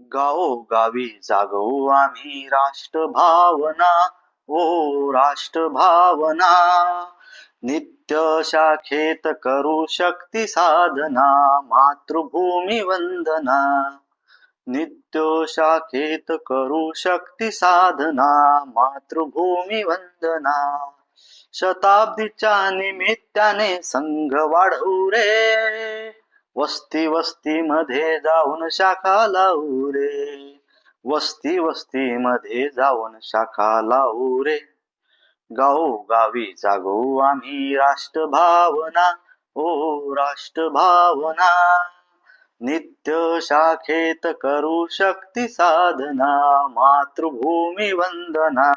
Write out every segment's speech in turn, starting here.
गावो गावी जागवू आम्ही राष्ट्र भावना ओ राष्ट्र भावना नित्य शाखेत करू शक्ती साधना मातृभूमी वंदना. नित्य शाखेत करू शक्ती साधना मातृभूमी वंदना. शताब्दीच्या निमित्ताने संघ वाढवू रे. वस्ती वस्ती मध्ये जाऊन शाखा लावू रे. वस्ती वस्ती मध्ये जाऊन शाखा लावू रे. गाऊ गावी जागो आम्ही राष्ट्र भावना ओ राष्ट्र भावना नित्य शाखेत करू शक्ती साधना. मातृभूमी वंदना.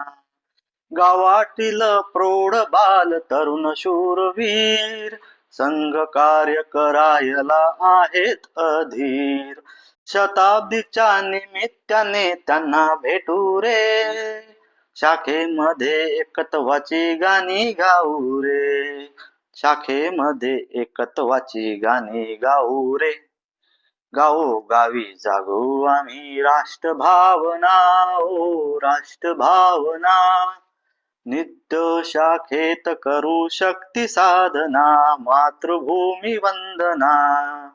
गावातील प्रौढ बाल तरुण शूरवीर. संघ कार्य करायला आहेत अधीर. शताब्दीच्या निमित्ताने त्यांना भेटू रे. शाखेमध्ये एकत्वाची गाणी गाऊ रे. शाखेमध्ये एकत्वाची गाणी गाऊ रे. गावो गावी जागो आम्ही राष्ट्र भावना ओ राष्ट्र भावना नित्य शाखेत करू शक्ती साधना मातृभूमी वंदना।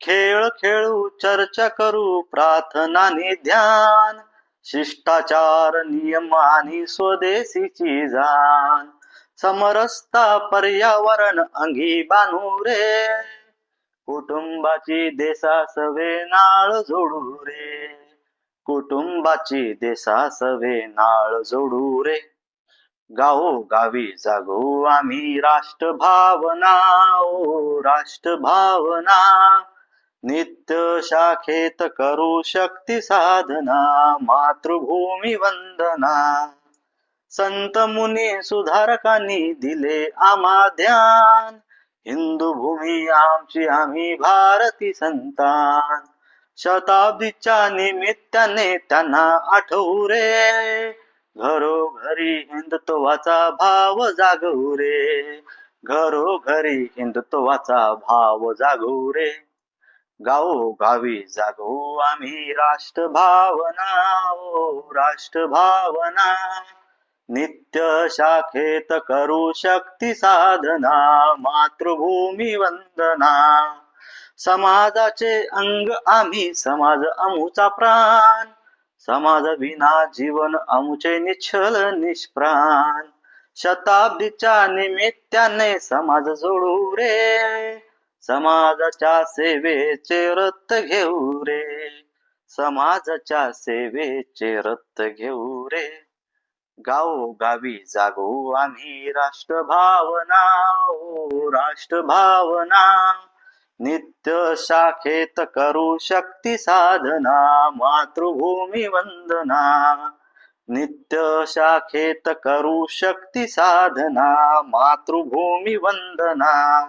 खेळ खेळू चर्चा करू प्रार्थना नि ध्यान। शिष्टाचार नियम आणि स्वदेशीची जाण। समरसता पर्यावरण अंगी बांधू रे। कुटुंबाची देसासवे नाळ जोडू रे। कुटुंबाची देसासवे नाळ जोडू रे। गाओ गावी जागो आम्ही राष्ट्र भावना ओ राष्ट्र भावना नित्य शाखेत करू शक्ती साधना मातृभूमी वंदना. संत मुनी सुधारकांनी दिले आम्हा ध्यान. हिंदू भूमी आमची आम्ही भारती संतान. शताब्दीच्या निमित्ताने त्यांना आठवू रे. घरोघरी हिंदुत्वाचा भाव जागवू रे. घरोघरी हिंदुत्वाचा भाव जागवू रे. गाव गावी आम्ही राष्ट्र भावना ओ राष्ट्र भावना नित्य शाखेत करू शक्ती साधना मातृभूमी वंदना. समाजाचे अंग आम्ही समाज अमुचा प्राण. समाज विना जीवन आमचे निश्चल निष्प्राण. शताब्दीच्या निमित्ताने समाज जोडू रे. समाजाच्या सेवेचे रत घेऊ रे. समाजाच्या सेवेचे रत घेऊ रे. गाव गावी जागो आम्ही राष्ट्र भावना ओ हो राष्ट्र भावना नित्य शाखेत करू शक्ती साधना मातृभूमी वंदना. नित्य शाखेत करू शक्ती साधना मातृभूमी वंदना.